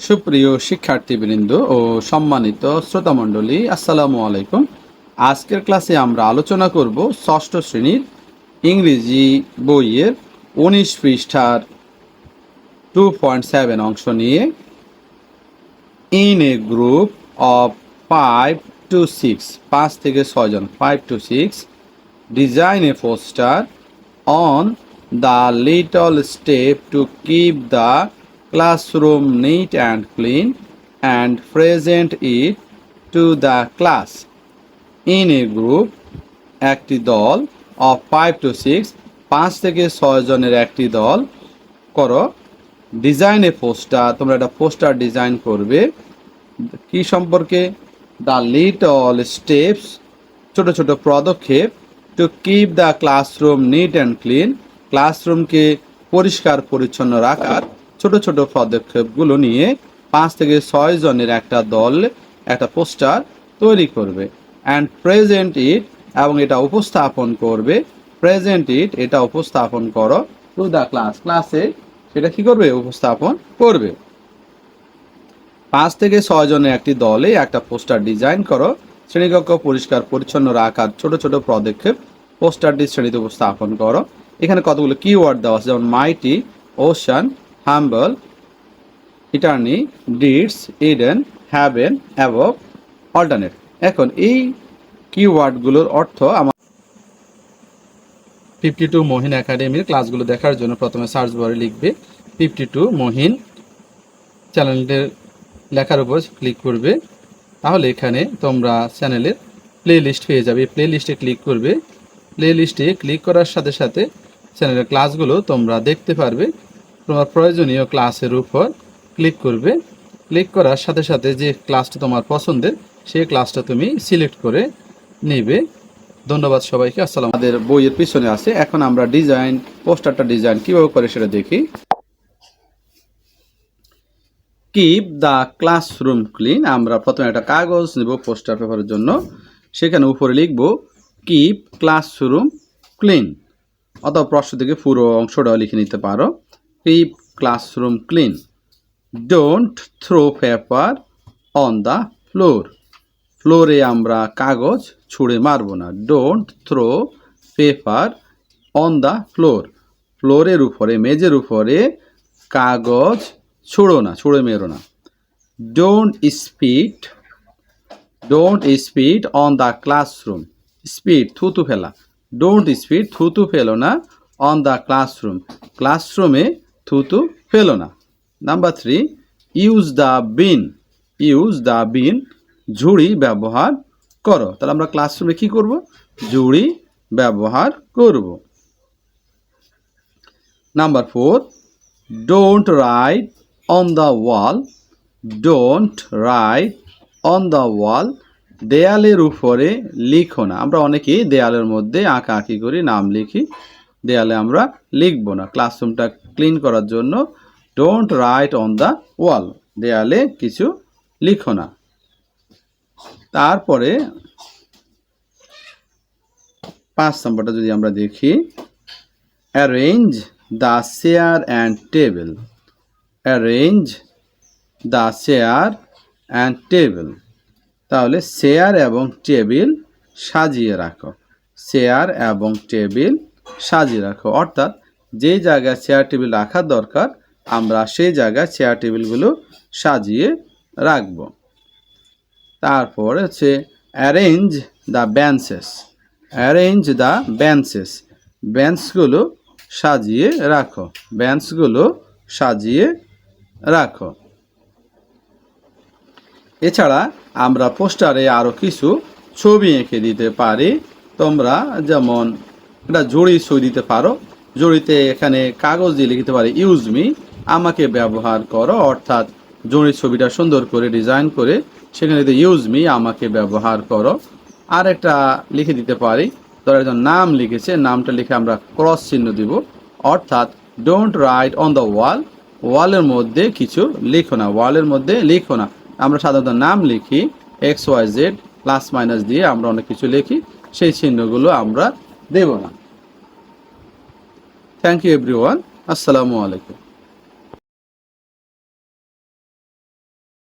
সুপ্রিয় শিক্ষার্থীবৃন্দ ও সম্মানিত শ্রোতামণ্ডলী, আসসালামু আলাইকুম। আজকের ক্লাসে আমরা আলোচনা করব ষষ্ঠ শ্রেণির ইংরেজি বইয়ের উনিশ পৃষ্ঠার টু পয়েন্ট সেভেন অংশ নিয়ে in a group of five to six পাঁচ থেকে ছয়জন five to six design a poster on the little step to keep the classroom neat and clean and present it to the class. In a group, একটি দল of five to six পাঁচ থেকে ছয় জনের একটি দল করো। ডিজাইনে পোস্টার তোমরা একটা পোস্টার ডিজাইন করবে। কি সম্পর্কে? দ্য লিটল স্টেপস ছোট ছোট পদক্ষেপ to keep the classroom neat and clean ক্লাসরুমকে পরিষ্কার পরিচ্ছন্ন রাখার ছোট ছোট পদক্ষেপগুলো নিয়ে পাঁচ থেকে ছয় জনের একটা দল, একটা পোস্টার তৈরি করবে। অ্যান্ড প্রেজেন্ট ইট এবং এটা উপস্থাপন করবে। প্রেজেন্ট ইট এটা উপস্থাপন করো টু দ্য ক্লাস ক্লাসে সেটা কি করবে? উপস্থাপন করবে। পাঁচ থেকে ছয় জনের একটি দলে একটা পোস্টার ডিজাইন করো। শ্রেণীকক্ষ পরিষ্কার, পরিচ্ছন্ন রাখার ছোট ছোট পদক্ষেপ পোস্টারটি শ্রেণীতে উপস্থাপন করো। এখানে কতগুলো কিওয়ার্ড দেওয়া আছে? যেমন mighty ocean humble, eternity, deeds, Eden, heaven above alternate. এখন এই কিওয়ার্ডগুলোর অর্থ আমার ফিফটি টু মহিন একাডেমির ক্লাসগুলো দেখার জন্য প্রথমে সার্চ বারে লিখবে ফিফটি টু মহিন চ্যানেলটির লেখার উপর ক্লিক করবে। তাহলে এখানে তোমরা চ্যানেলের প্লে লিস্ট পেয়ে যাবে। প্লে লিস্টে ক্লিক করবে। প্লে লিস্টে ক্লিক করার সাথে সাথে চ্যানেলের ক্লাসগুলো তোমরা দেখতে পারবে। তোমার প্রয়োজনীয় ক্লাসের উপর ক্লিক করবে। ক্লিক করার সাথে সাথে যে ক্লাসটা তোমার পছন্দের, সেই ক্লাসটা তুমি সিলেক্ট করে নেবে। ধন্যবাদ সবাইকে, আসসালাম আমাদের বইয়ের পিছনে আছে, এখন আমরা ডিজাইন পোস্টারটা ডিজাইন কীভাবে করে সেটা দেখি। কিপ দ্য ক্লাসরুম ক্লিন আমরা প্রথমে একটা কাগজ নেব পোস্টার পেপারের জন্য। সেখানে উপরে লিখব কিপ ক্লাসরুম ক্লিন অথবা প্রশ্ন থেকে পুরো অংশটাও লিখে নিতে পারো। Keep classroom clean don't throw paper on the floor ফ্লোরে আমরা কাগজ ছুঁড়ে মারবো না। Don't throw paper on the floor ফ্লোরের উপরে মেজের উপরে কাগজ ছুঁড়ো না, ছুঁড়ে মেরো না। Don't spit don't spit on the classroom spit থুতু ফেলা। ডোন্ট স্পিড থুতু ফেলো না অন দ্য ক্লাসরুম ক্লাসরুমে থুতু ফেলো না। Number three use the bin use the bin ঝুড়ি ব্যবহার করো। তাহলে আমরা ক্লাসরুমে কি করব? ঝুড়ি ব্যবহার করব। Number four don't write on the wall don't write on the wall দেয়ালের উপরে লিখো না। আমরা অনেকেই দেয়ালের মধ্যে আঁকা আঁকি করি, নাম লিখি, দেয়ালে আমরা লিখব না। ক্লাসরুমটা ক্লিন করার জন্য don't write on the wall দেয়ালে কিছু লিখো না। তারপরে পাঁচ নম্বরটা যদি আমরা দেখি arrange the chair and table arrange the chair and table তাহলে চেয়ার এবং টেবিল সাজিয়ে রাখো। চেয়ার এবং টেবিল সাজিয়ে রাখো। অর্থাৎ যে জায়গায় চেয়ার টেবিল রাখার দরকার, আমরা সেই জায়গায় চেয়ার টেবিলগুলো সাজিয়ে রাখব। তারপর হচ্ছে arrange the benches arrange the benches বেঞ্চগুলো সাজিয়ে রাখো বেঞ্চগুলো সাজিয়ে রাখো। এছাড়া আমরা পোস্টারে আরও কিছু ছবি এঁকে দিতে পারি, তোমরা যেমন একটা জড়ি ছবি দিতে পারো জড়িতে এখানে কাগজ দিয়ে লিখতে পারি ইউজ মি আমাকে ব্যবহার করো। অর্থাৎ জড়ির ছবিটা সুন্দর করে ডিজাইন করে সেখানে ইউজ মি আমাকে ব্যবহার করো। আর একটা লিখে দিতে পারি। ধরো একজন নাম লিখেছে, নামটা লিখে আমরা ক্রস চিহ্ন দিব। অর্থাৎ don't write on the wall ওয়ালের মধ্যে কিছু লিখো না ওয়ালের মধ্যে লিখো না। আমরা সাধারণত নাম লিখি X Y Z plus minus দিয়ে আমরা অনেক কিছু লিখি, সেই চিহ্নগুলো আমরা দেব না। থ্যাংক ইউ এভরিওয়ান আসসালামু আলাইকুম